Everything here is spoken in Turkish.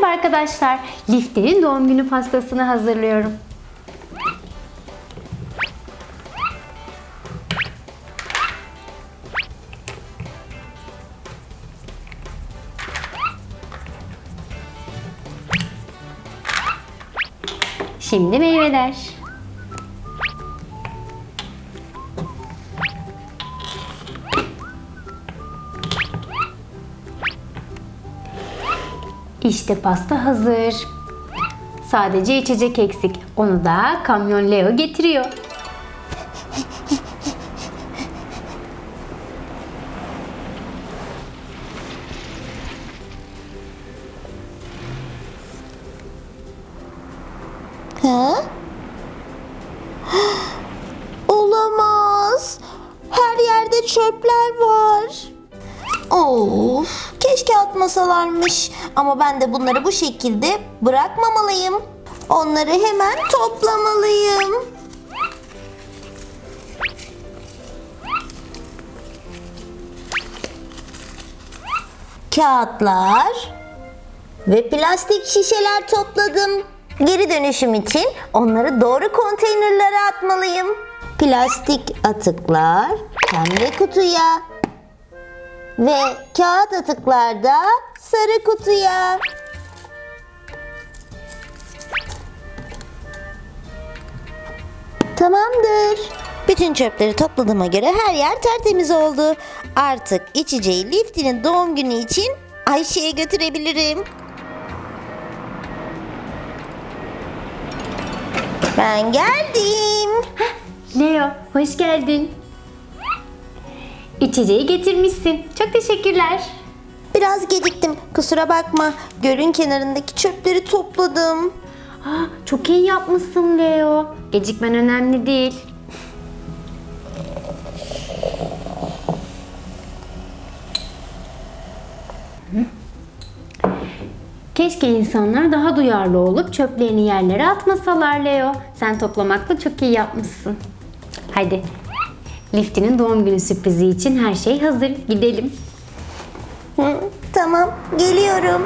Merhaba arkadaşlar. Lifte'nin doğum günü pastasını hazırlıyorum. Şimdi meyveler. İşte pasta hazır. Sadece içecek eksik. Onu da kamyon Leo getiriyor. Ha? Olamaz. Her yerde çöpler var. Of, keşke atmasalarmış. Ama ben de bunları bu şekilde bırakmamalıyım. Onları hemen toplamalıyım. Kağıtlar ve plastik şişeler topladım. Geri dönüşüm için onları doğru konteynerlere atmalıyım. Plastik atıklar pembe kutuya ve kağıt atıklar da sarı kutuya. Tamamdır. Bütün çöpleri topladığıma göre her yer tertemiz oldu. Artık içeceği Lifty'nin doğum günü için Ayşe'ye götürebilirim. Ben geldim. Leo, hoş geldin. İçeceği getirmişsin. Çok teşekkürler. Biraz geciktim. Kusura bakma. Gölün kenarındaki çöpleri topladım. Aa, çok iyi yapmışsın Leo. Gecikmen önemli değil. Keşke insanlar daha duyarlı olup çöplerini yerlere atmasalar Leo. Sen toplamakla çok iyi yapmışsın. Hadi. Lifty'nin doğum günü sürprizi için her şey hazır. Gidelim. Hı, tamam, geliyorum.